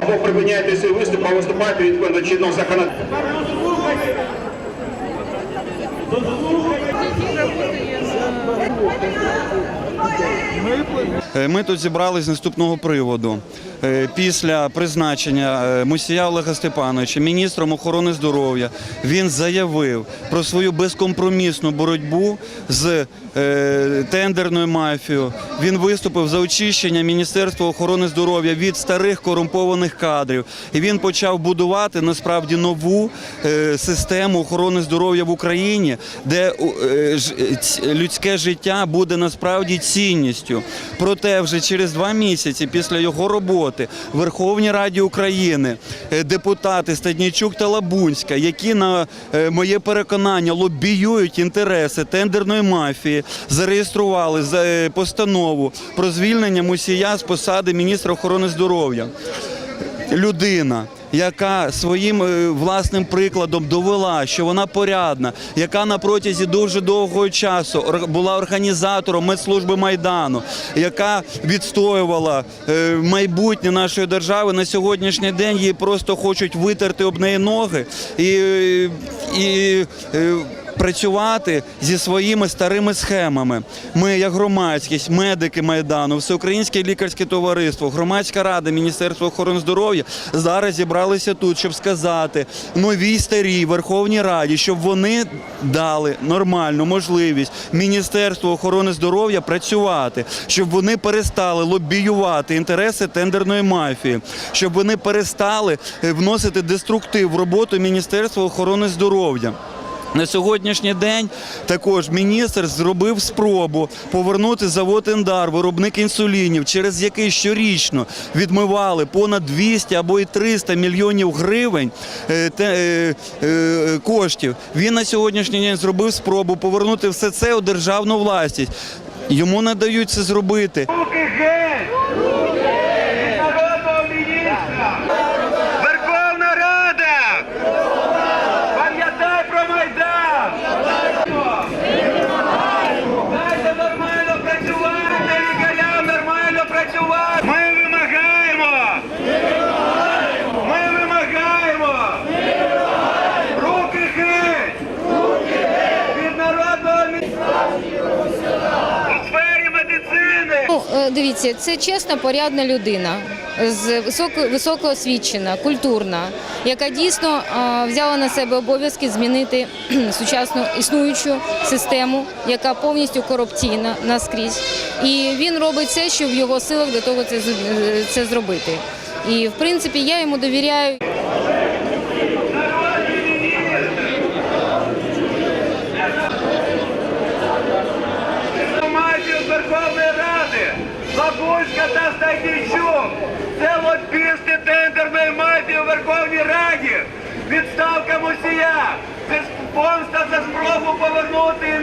Або припиняйте свій виступ, а виступайте відповідно чинного законодавства. Дослухайте. Ми тут зібрались з наступного приводу. Е, Після призначення е, Мусія Олега Степановича міністром охорони здоров'я він заявив про свою безкомпромісну боротьбу з е, тендерною мафією. Він виступив за очищення Міністерства охорони здоров'я від старих корумпованих кадрів. І він почав будувати насправді нову е, систему охорони здоров'я в Україні, де е, людське життя буде насправді цінністю. Проте вже через два місяці після його роботи в Верховній Раді України е, депутати Стаднійчук та Лабунська, які на е, моє переконання лобіюють інтереси тендерної мафії, зареєстрували за- е, постанову про звільнення Мусія з посади міністра охорони здоров'я. Людина, яка своїм е, власним прикладом довела, що вона порядна, яка на протязі дуже довгого часу була організатором медслужби майдану, яка відстоювала е, майбутнє нашої держави на сьогоднішній день її просто хочуть витерти об неї ноги і, і е, працювати зі своїми старими схемами. Ми, як громадськість, медики майдану, всеукраїнське лікарське товариство, громадська рада Міністерства охорони здоров'я зараз зібралися тут, щоб сказати новій старій Верховній Раді, щоб вони дали нормальну можливість Міністерству охорони здоров'я працювати, щоб вони перестали лобіювати інтереси тендерної мафії, щоб вони перестали вносити деструктив в роботу Міністерства охорони здоров'я. На сьогоднішній день також міністр зробив спробу повернути завод Ендар, виробник інсулінів, через який щорічно відмивали понад 200 або і 300 мільйонів гривень е, е, е, коштів. Він на сьогоднішній день зробив спробу повернути все це у державну власність. Йому не дають це зробити. Дивіться, це чесна, порядна людина, з високо, високоосвічена, культурна, яка дійсно взяла на себе обов'язки змінити сучасну існуючу систему, яка повністю корупційна наскрізь. І він робить все, що в його силах для того це, е, це зробити. І в принципі я йому довіряю. Та Стадійчук. Це лобісти тендерної мафії у Верховній Раді. Відставка Мусія. Це помста за спробу повернути.